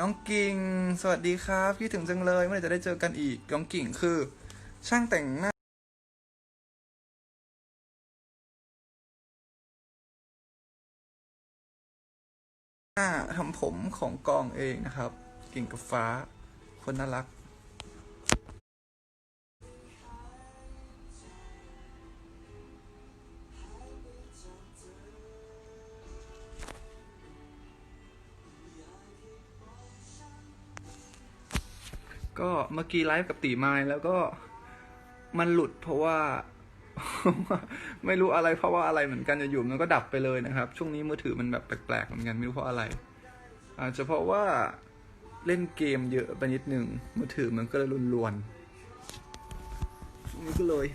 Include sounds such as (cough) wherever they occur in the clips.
น้องกิ่ง สวัสดีครับคิดถึงจังเลยเมื่อไหร่จะได้เจอกันอีก น้องกิ่งคือ ช่างแต่งหน้าหน้าทำผมของกองเองนะครับ กิ่งกับฟ้า คนน่ารัก ก็เมื่อกี้ไลฟ์กับตีไม้แล้วก็มันหลุดเพราะว่า ไม่รู้อะไรเพราะว่าอะไรเหมือนกันจะอยู่มันก็ดับไปเลยนะครับ ช่วงนี้มือถือมันแบบแปลกๆเหมือนกันไม่รู้เพราะอะไร อาจจะเพราะว่าเล่นเกมเยอะไปนิดหนึ่งมือถือมันก็เลยรุนๆช่วงนี้ก็เลย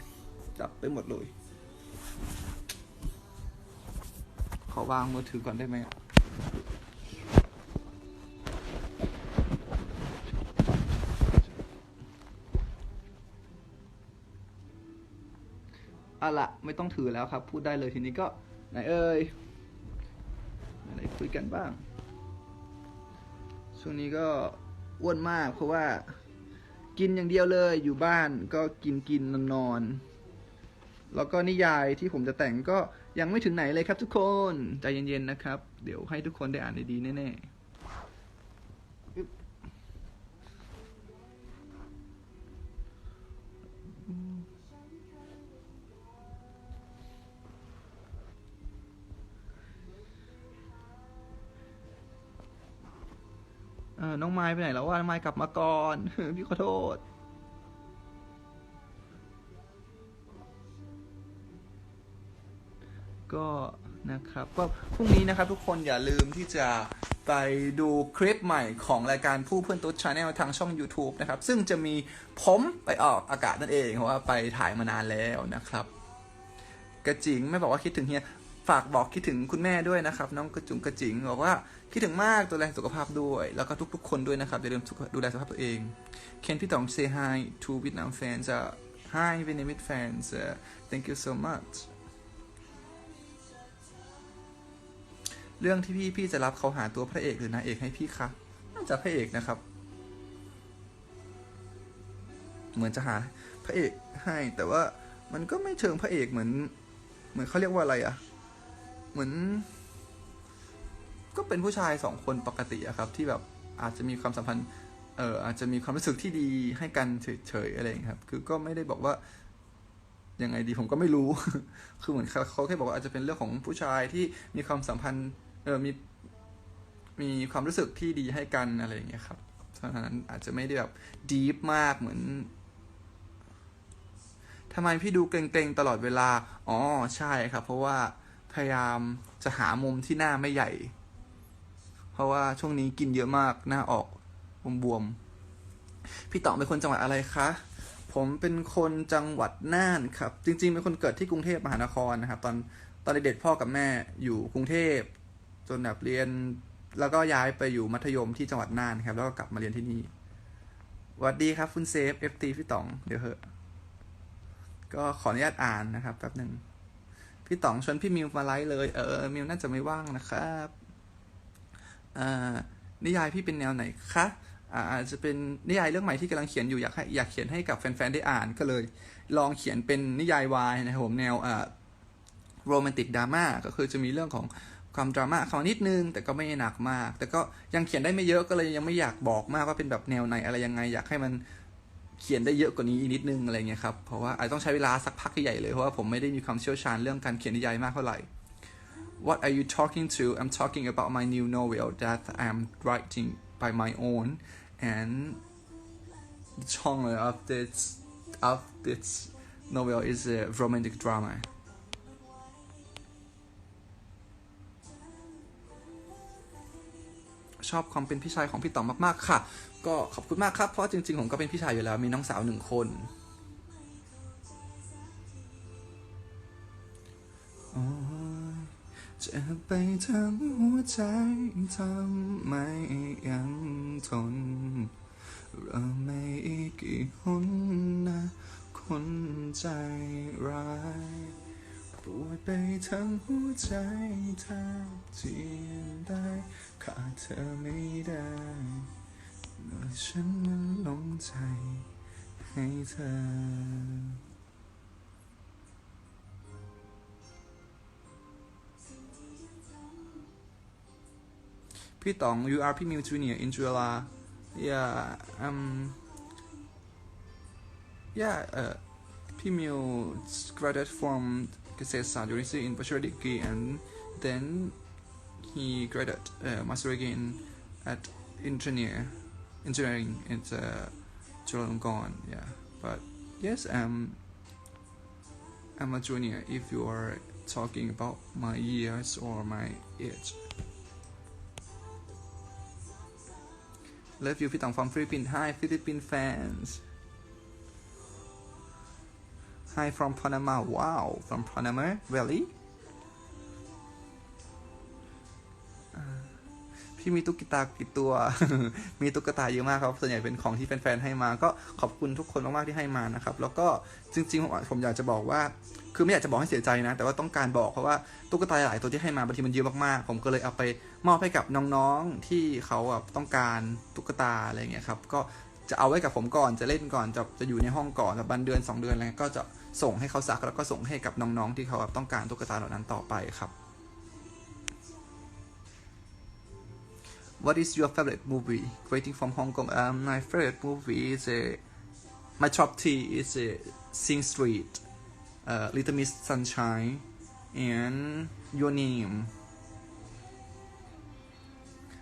ดับไปหมดเลยขอวางมือถือก่อนได้ไหม อะเอาละไม่ต้องถือแล้วครับ พูดได้เลยทีนี้ก็ไหนเอ่ยอะไรคุยกันบ้าง ช่วงนี้ก็อ้วนมาก เพราะว่า กินอย่างเดียวเลยอยู่บ้านก็กินกินนอนนอนแล้วก็นิยายที่ผมจะแต่งก็ยังไม่ถึงไหนเลยครับทุกคน ใจเย็นๆนะครับ เดี๋ยวให้ทุกคนได้อ่านด้ดีแน่ๆ ออน้องไม้ไปไหนแล้วว่าน้องไม้กลับมาก่อน พี่ขอโทษ ก็นะครับก็พรุ่งนี้นะครับทุกคนอย่าลืมที่จะไปดูคลิปใหม่ของรายการผู้เพื่อนตุ๊ดชาแนลทางช่อง YouTube นะครับ ซึ่งจะมีผมไปออกอากาศนั่นเอง เพราะว่าไปถ่ายมานานแล้วนะครับ กระจิงไม่บอกว่าคิดถึงเฮีย ฝากบอกคิดถึงคุณแม่ด้วยนะครับ น้องกระจุงกระจิงบอกว่าคิดถึงมากดูแลสุขภาพด้วย แล้วก็ทุก ๆ คนด้วยนะครับอย่าลืมดูแลสุขภาพตัวเอง Can พี่ต๋อง say hi to Vietnam fans uh, hi Vietnamese fans uh, thank you so much เรื่องที่พี่พี่จะรับเขาหาตัวพระเอกหรือนางเอกให้พี่คะน่าจะพระเอกนะครับ เหมือนจะหาพระเอกให้แต่ว่ามันก็ไม่เชิงพระเอกเหมือน เหมือนเขาเรียกว่าอะไรอะ เหมือน ก็เป็นผู้ชายสองคนปกติอะครับ ที่แบบอาจจะมีความสัมพันธ์เอออาจจะมีความรู้สึกที่ดีให้กันเฉยๆอะไรอย่างนี้ครับ คือก็ไม่ได้บอกว่ายังไงดีผมก็ไม่รู้ คือเหมือนเขาเขาแค่บอกว่าอาจจะเป็นเรื่องของผู้ชายที่มีความสัมพันธ์เออมีมีความรู้สึกที่ดีให้กันอะไรอย่างเงี้ยครับเพราะฉะนั้นอาจจะไม่ได้แบบดีฟมากเหมือนทำไมพี่ดูเกรงๆตลอดเวลา อ๋อ ใช่ครับ เพราะว่า พยายามจะหามุมที่หน้าไม่ใหญ่ เพราะว่าช่วงนี้กินเยอะมากหน้าออกบวมๆพี่ต๋องเป็นคนจังหวัดอะไรคะผมเป็นคนจังหวัดน่านครับ จริง ๆ เป็นคนเกิดที่กรุงเทพมหานครนะครับ ตอนตอนเด็กๆพ่อกับแม่อยู่กรุงเทพจนแบบเรียน แล้วก็ย้ายไปอยู่มัธยมที่จังหวัดน่านครับ แล้วก็กลับมาเรียนที่นี่สวัสดีครับ คุณเซฟ FT พี่ต๋อง เดี๋ยวเหอะ ก็ขออนุญาตอ่านนะครับแป๊บหนึ่ง พี่ต๋องชวนพี่มิวมาไลฟ์เลย เออมิวน่าจะไม่ว่างนะครับอ่านิยายพี่เป็นแนวไหนคะอาจจะเป็นนิยายเรื่องใหม่ที่กำลังเขียนอยู่อยากให้อยากเขียนให้กับแฟนๆได้อ่านก็เลย ลองเขียนเป็นนิยายวายนะครับผมแนวอ่าโรแมนติกดราม่าก็คือจะมีเรื่องของความดราม่าเข้านิดนึง แต่ก็ไม่หนักมาก แต่ก็ยังเขียนได้ไม่เยอะก็เลยยังไม่อยากบอกมากว่าเป็นแบบแนวไหนอะไรยังไง อยากให้มัน เขียนได้เยอะกว่านี้อีนิดนึงอะไรเงี้ยครับเพราะว่าอาจจะต้องใช้เวลาสักพักใหญ่เลยเพราะว่าผมไม่ได้มีความเชี่ยวชาญเรื่องการเขียนนิยายมากเท่าไหร่ What are you talking to I'm talking about my new novel that I'm writing by my own and the genre of this of this novel is a romantic drama ชอบความเป็นพี่ชายของพี่ต๋องมากๆค่ะ ก็ขอบคุณมากครับ เพราะจริงๆผมก็เป็นพี่ชายอยู่แล้วมีน้องสาวหนึ่งคนจะไปทั้งหัวใจทำไมยังทนเราไม่อีกกี่หนนะคนใจร้าย ปวดไปทั้งหัวใจแทบเจียนได้ขาดเธอไม่ได้เมื่อฉันมันหลงใจให้เธอพี่ต๋อง you are พี่มิว junior in Juilla yeah um yeah uh พี่มิว graduate from เกษตรศาสตร์ University in bachelor degree and then he graduated uh, master degree in at engineer engineering in uh, Chulalongkorn yeah but yes um I'm a junior if you are talking about my years or my age Love you พี่ต๋อง from Philippines Hi Philippine fans Hi from Panama Wow from Panama Really พี่มีตุ๊กตากี่ตัว มีตุ๊กตาเยอะมากครับ ส่วนใหญ่เป็นของที่แฟนๆให้มา ก็ขอบคุณทุกคนมากๆที่ให้มานะครับ แล้วก็จริงๆผมอยากจะบอกว่า คือไม่อยากจะบอกให้เสียใจนะ แต่ว่าต้องการบอกเพราะว่าตุ๊กตาหลายตัวที่ให้มาบางทีมันเยอะมากๆ ผมก็เลยเอาไปมอบให้กับน้องๆที่เขาแบบต้องการตุ๊กตาอะไรอย่างเงี้ยครับ ก็จะเอาไว้กับผมก่อน จะเล่นก่อน จะจะอยู่ในห้องก่อนแบบบันเดือน 2 เดือนอะไรก็จะ ส่งให้เขาซักแล้วก็ส่งให้กับน้องๆที่เขาต้องการตุ๊กตาเหล่านั้นต่อไปครับ What is your favorite movie? Waiting from Hong Kong. Um, my favorite movie is a my top three is a Sing Street, uh, Little Miss Sunshine, and Your Name.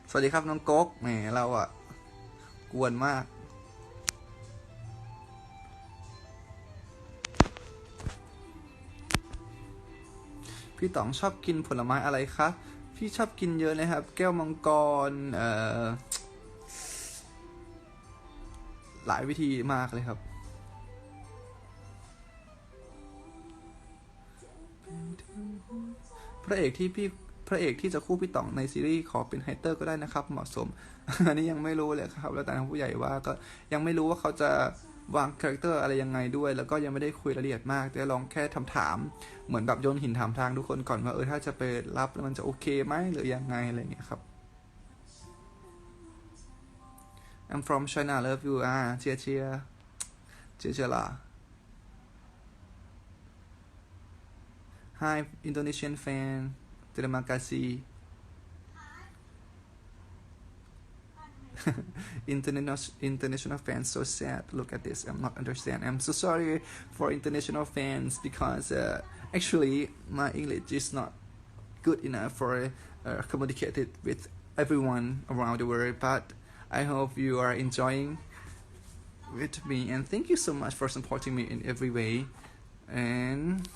สวัสดีครับน้องก๊กแหมเราอะกวนมาก พี่ต๋องชอบกินผลไม้อะไรคะ พี่ชอบกินเยอะนะครับ แก้วมังกร เอ่อ หลายวิธีมากเลยครับพระเอกที่พี่พระเอกที่จะคู่พี่ต๋องในซีรีส์ขอเป็นไฮเตอร์ก็ได้นะครับ เหมาะสม อันนี้ยังไม่รู้เลยครับ แล้วแต่ทางผู้ใหญ่ว่าก็ยังไม่รู้ว่าเขาจะ วางคาแรคเตอร์อะไรยังไงด้วย แล้วก็ยังไม่ได้คุยรายละเอียดมาก แต่ลองแค่ถามถามๆเหมือนแบบโยนหินถามทางทุกคนก่อนว่าเออถ้าจะไปรับแล้วมันจะโอเคไหมหรือยังไงอะไรเงี้ยครับ I'm from China love you อ่าเชียร์เชียร์เชียร์เชียร์ล่ะ Hi Indonesian fan terima kasih (laughs) international international fans so sad. Look at this. I'm not understand. I'm so sorry for international fans because uh, actually my english is not good enough for uh, communicated with everyone around the world but i hope you are enjoying with me and thank you so much for supporting me in every way. And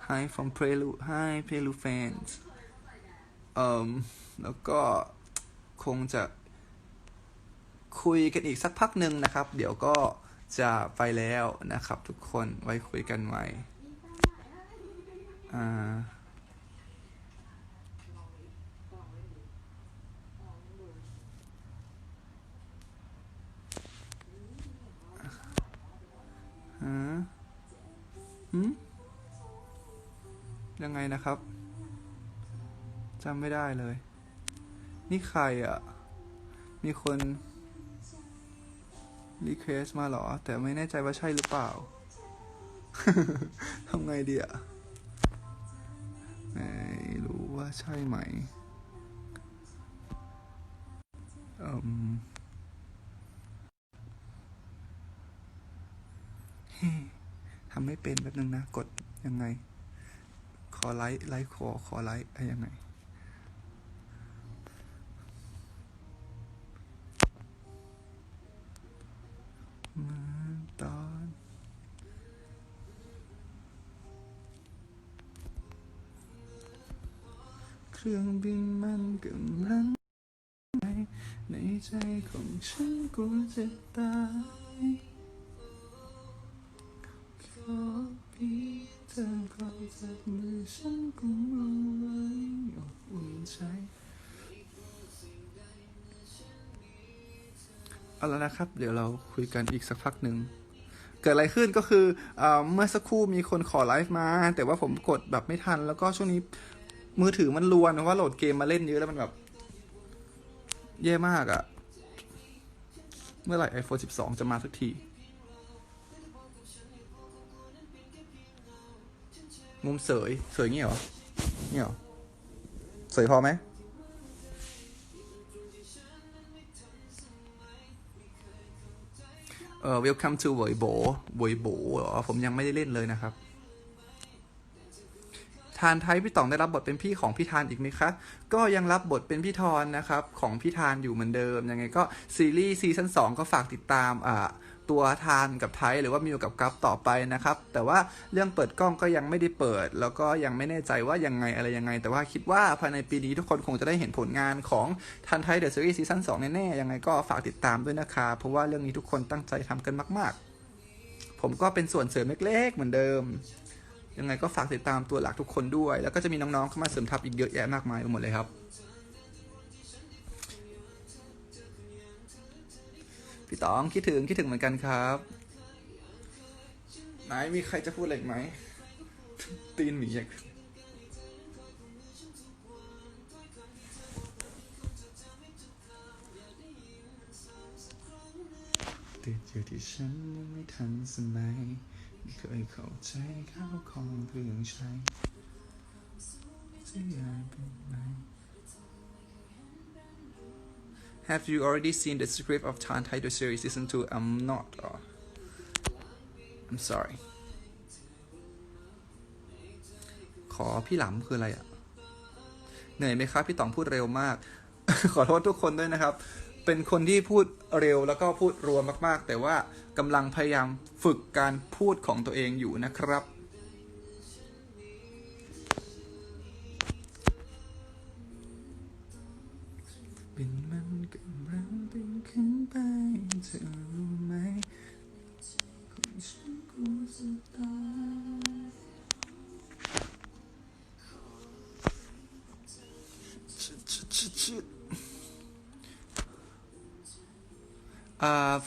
hi from prelude hi prelude fans เอ่มแล้วก็คงจะคุยกันอีกสักพักหนึ่งนะครับ เดี๋ยวก็จะไปแล้วนะครับทุกคนไว้คุยกันใหม่อ่าฮะหืมยังไงนะครับ จำไม่ได้เลย นี่ใครอะ่ะ มีคนรีเควสมาเหรอ แต่ไม่แน่ใจว่าใช่หรือเปล่า ทำไงดีอะ่ะ ไม่รู้ว่าใช่ไหมอืมทำไม่เป็นแป๊บนึงนะ กดยังไง ขอไลค์ ไลค์ขอ ขอไลค์อะไรยังไง มือนตอนเครื่องบินมันกำลังไปในใจของฉันกลัวจะตายขอพียงเธอคอยจับมือฉันกุมเอาไว้อบอุ่นใจ เอาแล้วนะครับ เดี๋ยวเราคุยกันอีกสักพักหนึ่งกกิดอะไรขึ้นก็คือเอเมื่อสักครู่มีคนขอไลฟ์มา แต่ว่าผมกดแบบไม่ทัน แล้วก็ช่วงนี้มือถือมันรวนเพราะว่าโหลดเกมมาเล่นเยอะแล้วมันแบบ แย่มากอะเมื่อไหร่ iPhone 12 จะมาสักทีมุมเสย เสยงี้เหรอเงี้เหรอเสยพอไหม เอ่อ welcome to เวยโบเวยโบเหรอ ผมยังไม่ได้เล่นเลยนะครับ ทานไทยพี่ต๋องได้รับบทเป็นพี่ของพี่ทานอีกไหมคะ ก็ยังรับบทเป็นพี่ทอนนะครับ ของพี่ทานอยู่เหมือนเดิม ยังไงก็ซีรีส์ซีซั่น2ก็ฝากติดตามอ่า ตัวทานกับไทยหรือว่ามิวกับกัฟต่อไปนะครับ แต่ว่าเรื่องเปิดกล้องก็ยังไม่ได้เปิด แล้วก็ยังไม่แน่ใจว่ายังไงอะไรยังไง แต่ว่าคิดว่าภายในปีนี้ทุกคนคงจะได้เห็นผลงานของทันไทยเดอะซีรีส์ซีซั่น2แน่ๆยังไงก็ฝากติดตามด้วยนะครับเพราะว่าเรื่องนี้ทุกคนตั้งใจทำกันมาก ๆ ผมก็เป็นส่วนเสริมเล็ก ๆ เหมือนเดิม ยังไงก็ฝากติดตามตัวหลักทุกคนด้วย แล้วก็จะมีน้องๆเข้ามาเสริมทัพอีกเยอะแยะมากมายไปหมดเลยครับ พี่ต๋องคิดถึงคิดถึงเหมือนกันครับไหนมีใครจะพูดอะไรไหม ตีนหมีอยากติดอยู่ที่ฉันยังไม่ทันสมัยไม่เคยเข้าใจข้าวของเครื่องใช้จะยายเป็นไหม Have you already seen the script of Tan Tai the series season 2? I'm not. Uh, I'm sorry. ขอพี่หลำคืออะไรอะ เหนื่อยไหมครับ พี่ต๋องพูดเร็วมาก ขอโทษทุกคนด้วยนะครับ เป็นคนที่พูดเร็วแล้วก็พูดรวมมากๆ แต่ว่ากำลังพยายามฝึกการพูดของตัวเองอยู่นะครับ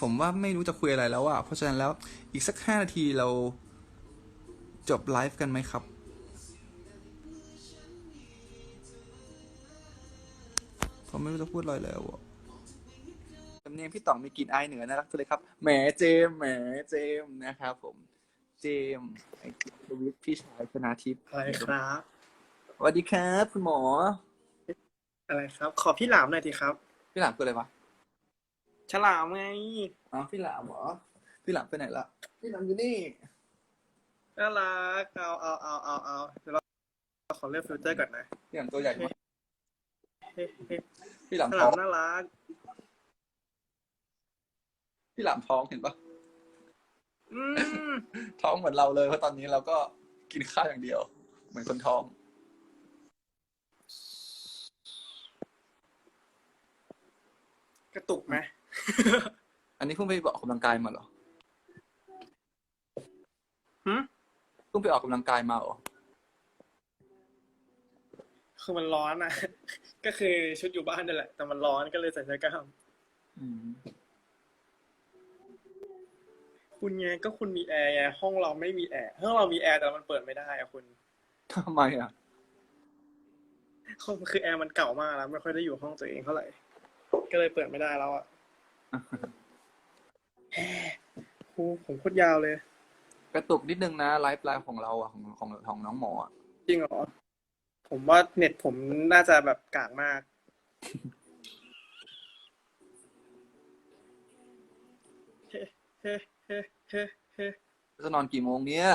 ผมว่าไม่รู้จะคุยอะไรแล้วอะเพราะฉะนั้นแล้วอีกสักห้านาทีเราจบไลฟ์กันไหมครับ ผมไม่รู้จะพูดอะไรแล้วอะสำเนียงพี่ต่องมีกลิ่นอายเหนือน่ารักจังเลยครับ แหมเจมส์แหมเจมส์นะครับผม เจมส์ไอ้ทวิตพี่ชายชนาทิพย์อะไรครับ สวัสดีครับ คุณหมอ อะไรครับ ขอพี่หลามหน่อยทีครับ พี่หลามคืออะไรวะ ฉลามไงอ๋อพี่หลามเหรอพี่หลามไปไหนละพี่หลามอยู่นี่น่ารักเอาเอาเอาเอาเอาเดี๋ยวเราเราขอเลือกฟิลเตอร์ก่อนนะพี่หลามตัวใหญ่มากเฮ้เฮ้พี่หลามฉท้ลาอมงน่ารักพี่หลามท้องเห็นปะอืมท้องเหมือนเราเลยเพราะตอนนี้เราก็กินข้าวอย่างเดียว เหมือนคนท้องกระตุกไหม อันนี้เพิ่งไปออกกำลังกายมาเหรอหืมเพิ่งไปออกกำลังกายมาเหรอ คือมันร้อนอะ ก็คือชุดอยู่บ้านนี่แหละ แต่มันร้อนก็เลยใส่เสื้อกล้าม อืม คุณไงก็คุณมีแอร์ไงห้องเราไม่มีแอร์ห้องเรามีแอร์แต่มันเปิดไม่ได้อะคุณทำไมอะ ห้องคือแอร์มันเก่ามากแล้วไม่ค่อยได้อยู่ห้องตัวเองเท่าไหร่ ก็เลยเปิดไม่ได้แล้วอะ แฮ่ครูผมโคตรยาวเลย กระตุกนิดนึงนะไลฟ์ไลฟ์ของเราอะของของของน้องหมออะจริงเหรอ ผมว่าเน็ตผมน่าจะแบบกากมาก เฮ้เฮ้เฮ้เฮ้เฮ้จะนอนกี่โมงเนี้ย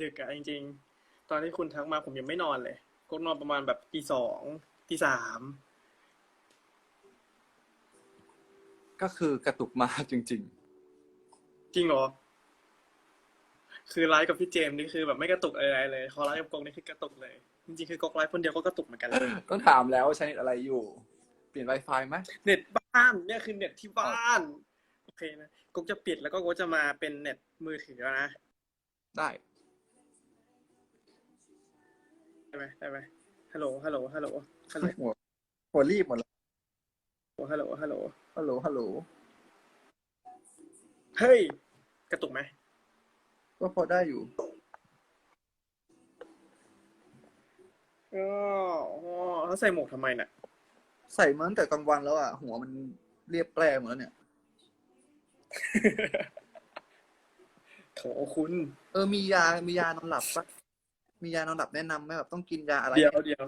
ดึกอะจริง ๆ ตอนที่คุณทักมาผมยังไม่นอนเลยก็นอนประมาณแบบตีสองตีสาม ก็คือกระตุกมากจริง จริงเหรอ คือไลฟ์กับพี่เจมส์นี่คือแบบไม่กระตุกอะไรเลยพอไลฟ์กับกงนี่คือกระตุกเลย จริงๆคือกกไลฟ์คนเดียวก็กระตุกเหมือนกันเลยๆ ต้องถามแล้วว่าใช้เน็ตอะไรอยู่ เปลี่ยน Wi-Fi ไหมเน็ตบ้านเนี่ยคือเน็ตที่บ้านโอเคนะกกจะปิดแล้วก็กกจะมาเป็นเน็ตมือถือแล้วนะได้ ได้ไหมได้ไหมฮัลโหลฮัลโหลฮัลโหลฮัลโหลหัวหัวรีบหมดแล้ว ฮัลโหล ฮัลโหล ฮัลโหล ฮัลโหล เฮ้ย กระตุกไหม ก็พอได้อยู่ อ๋ออ๋อแล้วใส่หมวกทำไมน่ะ ใส่มาตั้งแต่กลางวันแล้วอะ หัวมันเรียบแปรหมดแล้วเนี่ย โถคุณ เออ มียา มียานอนหลับปะมียานอนหลับแนะนำไหมแบบต้องกินยาอะไร เดี๋ยวเดี๋ยว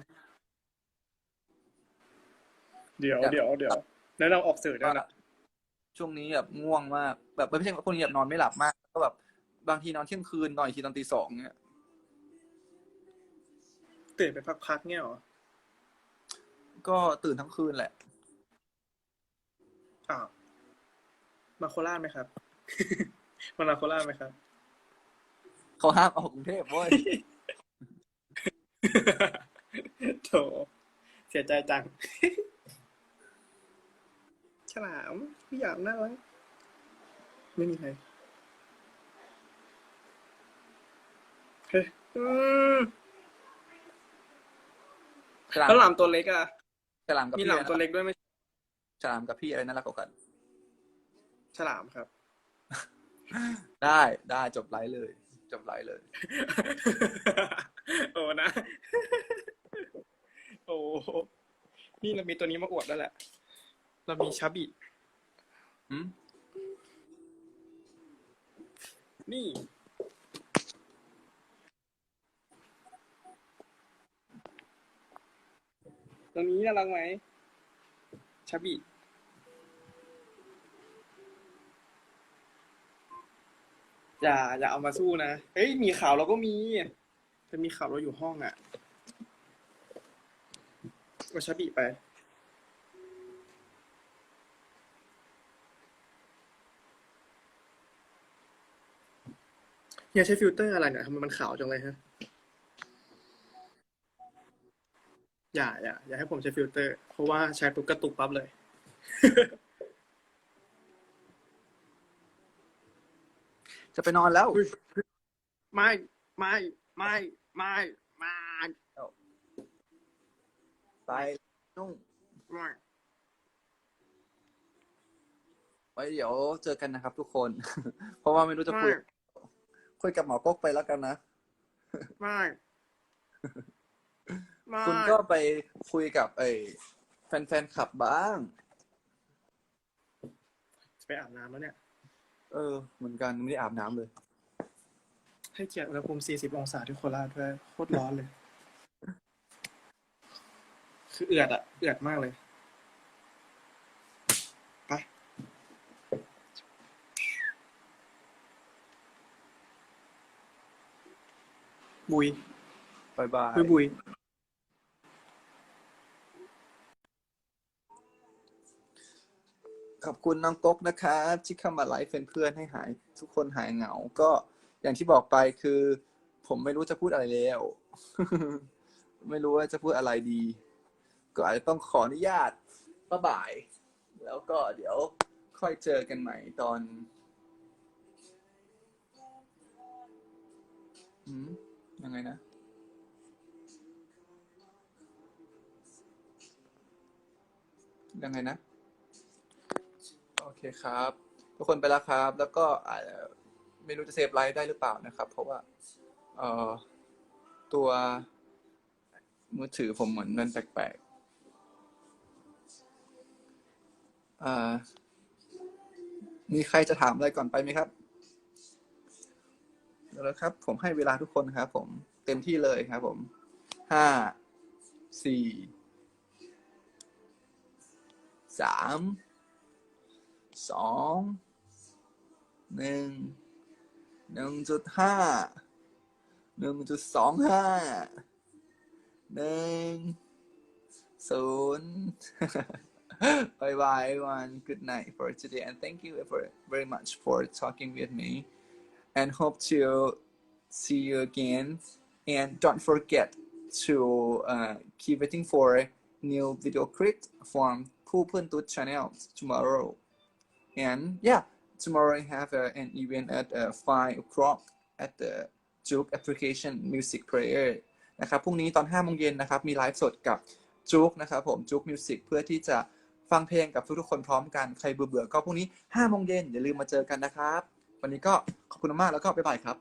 เดี๋ยวเดี๋ยวเดี๋ยวแล้วเราออกสื่อด้วยนะช่วงนี้แบบง่วงมาก แบบไม่ใช่ว่าคนนี้แบบนอนไม่หลับมาก ก็แบบบางทีนอนเที่ยงคืนนอนอีกทีตอนตีสองเนี่ยตื่นไปพักๆเนี่ยเหรอ ก็ตื่นทั้งคืนแหละอ้าวมาโคราชไหมครับมานาโคราชไหมครับเขาห้ามออกกรุงเทพเว้ยโถเสียใจจัง ฉลามพี่อยากน่ารักไม่มีใครเฮ้ยอืมฉลามแล้วหลามตัวเล็กอะ ฉลามกับมีพี่หลามอะไรตัวนะเล็กด้วยไหมฉลามกับพี่อะไรน่ารักกว่ากัน ฉลามครับ ได้ได้จบไลฟ์เลย จบไลฟ์เลย โอ้นะ โอ้นี่เรามีตัวนี้มาอวดแล้วแหละ เรามีชาบิอืมนี่ตัวนี้น่ารักไหมชาบิอย่าอย่าเอามาสู้นะ เฮ้ย มีข่าวเราก็มีแต่มีข่าวเราอยู่ห้องอะ่ะเอาชาบิไป เฮียใช้ฟิลเตอร์อะไรเนี่ยทำไมมันขาวจังเลยฮะ อย่าอย่าอย่าให้ผมใช้ฟิลเตอร์ เพราะว่าใช้ปุ๊บกระตุกปั๊บเลย จะไปนอนแล้ว ไม่ไม่ไม่ไม่ไม่ไปนุ่งไม่ไว้เดี๋ยวเจอกันนะครับทุกคน เพราะว่าไม่รู้จะคุย คุยกับหมอก๊กไปแล้วกันนะไม่ไม่คุณก็ไปคุยกับไอ้แฟนๆขับบ้างไปอาบน้ำแล้วเนี่ย เออ เหมือนกันไม่ได้อาบน้ำเลย ให้เกียรติอุณหภูมิ 40 องศาที่โคราชด้วยโคตรร้อนเลย คือเอือดอะเอือดมากเลย บุยบายบาย บุยบุยขอบคุณน้องก๊กนะครับที่เข้ามาไลฟ์เป็นเพื่อนให้หาย ทุกคนหายเหงา ก็อย่างที่บอกไปคือ ผมไม่รู้จะพูดอะไรแล้ว ไม่รู้ว่าจะพูดอะไรดี ก็อาจจะต้องขออนุญาตป้าบ่าย แล้วก็เดี๋ยวค่อยเจอกันใหม่ตอน อืม ยังไงนะ ยังไงนะ โอเคครับ ทุกคนไปแล้วครับ แล้วก็อาจจะไม่รู้จะเซฟไลฟ์ได้หรือเปล่านะครับ เพราะว่า เอ่อ ตัวมือถือผมเหมือนมันแปลกๆอ่ามีใครจะถามอะไรก่อนไปไหมครับ แล้วครับ ผมให้เวลาทุกคนครับ ผมเต็มที่เลยครับ ผมห้าสี่สามสองหนึ่งหนึ่งจุดห้าหนึ่งจุดสองห้าหนึ่งศูนย์ bye bye everyone good night for today and thank you for very much for talking with me and hope to see you again and don't forget to uh, keep waiting for new video clip from Poo Tut channel tomorrow and yeah tomorrow I have uh, an event at uh, 5 o'clock at the Juke application music player นะครับ พรุ่งนี้ตอน5โมงเย็นนะครับ มีไลฟ์สดกับจุกนะครับผมจุกมิวสิกเพื่อที่จะฟังเพลงกับทุกๆคนพร้อมกัน ใครเบื่อๆก็พรุ่งนี้5โมงเย็นอย่าลืมมาเจอกันนะครับ วันนี้ก็ขอบคุณมากแล้วก็บ๊ายบายครับ